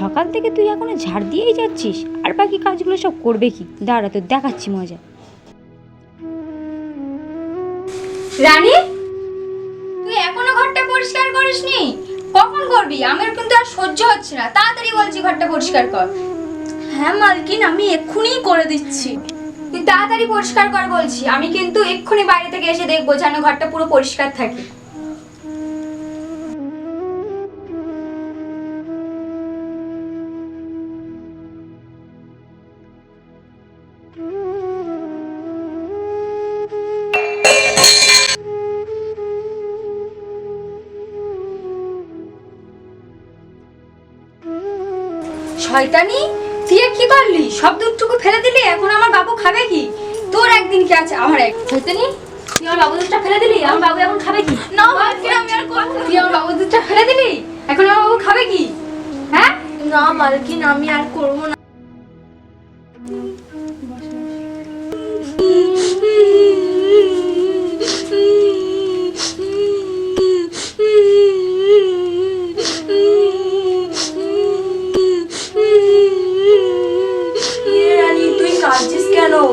সকাল থেকে তুই এখনও ঝাড় দিয়েই যাচ্ছিস। আর বাকি কাজগুলো সব করবে কি? দাঁড়া তো দেখাচ্ছি মজা। রানী তুই এখনও ঘরটা পরিষ্কার করিসনি? কখন করবি? আমার কিন্তু আর সহ্য হচ্ছে না। তাড়াতাড়ি বলছি ঘরটা পরিষ্কার কর। হ্যাঁ মালকিন আমি এক্ষুনি করে দিচ্ছি। তুই তাড়াতাড়ি পরিষ্কার কর বলছি। আমি কিন্তু এক্ষুনি বাইরে থেকে এসে দেখব যেন ঘরটা পুরো পরিষ্কার থাকে। শয়তানি তুই কি করলি? সব দুধটুকু ফেলে দিলি এখন আমার বাবু খাবে কি? তোর একদিন কি আছে? আমার এক শয়তানি তুই আমার বাবু দুধটা ফেলে দিলি? আমার বাবু এখন খাবে কি? না আমি আর করব? না। তুই আমার বাবু দুধটা ফেলে দিলি? এখন আমার বাবু খাবে কি? হ্যাঁ? না মালকিন আমি আর করব না।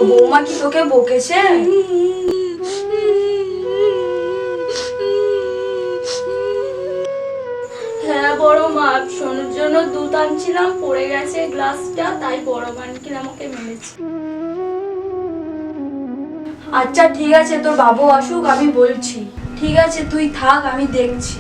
বৌমা কি তোকে বকেছে? হ্যাঁ বড় মা সোনুর জন্য দুধ আনছিলাম পড়ে গেছে গ্লাসটা তাই বড় মানকিন আমাকে মেরেছে। আচ্ছা ঠিক আছে তোর বাবু আসুক আমি বলছি। ঠিক আছে তুই থাক আমি দেখছি।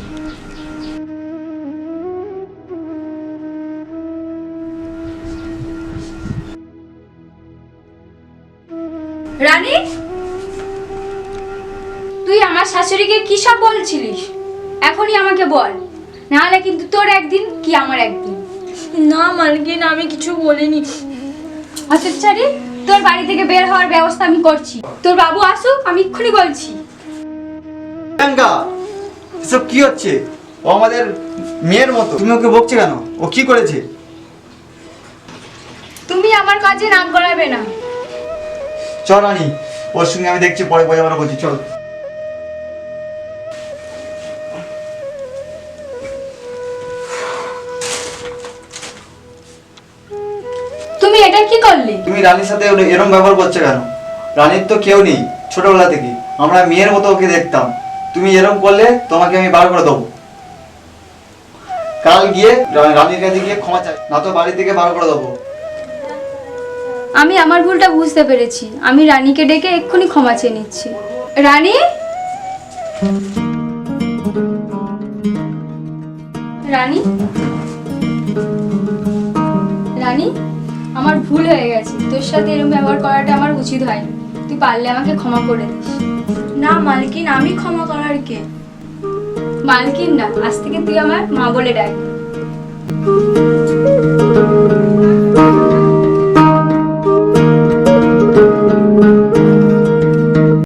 রানী? তুই আমার শাশুড়িকে কি সব বলছিলিস? এখনই আমাকে বল। নাহলে কিন্তু তোর একদিন কি আমার একদিন। না মালকিন আমি কিছু বলিনি। হতচ্ছাড়ি তোর বাড়ি থেকে বের হওয়ার ব্যবস্থা আমি করছি। তোর বাবু আসুক আমি এক্ষুনি বলছি। প্রিয়াঙ্কা এসব কি হচ্ছে? ও আমাদের মেয়ের মতো। তুমি ওকে বকছে কেন? ও কি করেছে? তুমি আমার কাজে নাম করাবে না। চল রানি ওর সঙ্গে আমি দেখছি পরে বোঝাপড়া করছি চল। তুমি এটা কি করলে? তুমি রানীর সাথে এরম ব্যবহার করছ কেন? রানীর তো কেউ নেই ছোটবেলা থেকে। আমরা মেয়ের মতো ওকে দেখতাম। তুমি এরম করলে তোমাকে আমি বার করে দেবো। কাল গিয়ে রানীর কাছে গিয়ে ক্ষমা চাই না তো বাড়ি থেকে বার করে দেবো। আমি আমার ভুলটা বুঝতে পেরেছি। আমি রানীকে ডেকে এক্ষুনি ক্ষমা চেয়ে নিচ্ছি। রানী? রানী? রানী আমার ভুল হয়ে গেছে। তোর সাথে এরকম ব্যবহার করাটা আমার উচিত হয়নি। তুই পারলে আমাকে ক্ষমা করে দিস। না মালকিন আমি ক্ষমা করার কে? মালকিন না আজ থেকে তুই আমার মা বলে ডাক।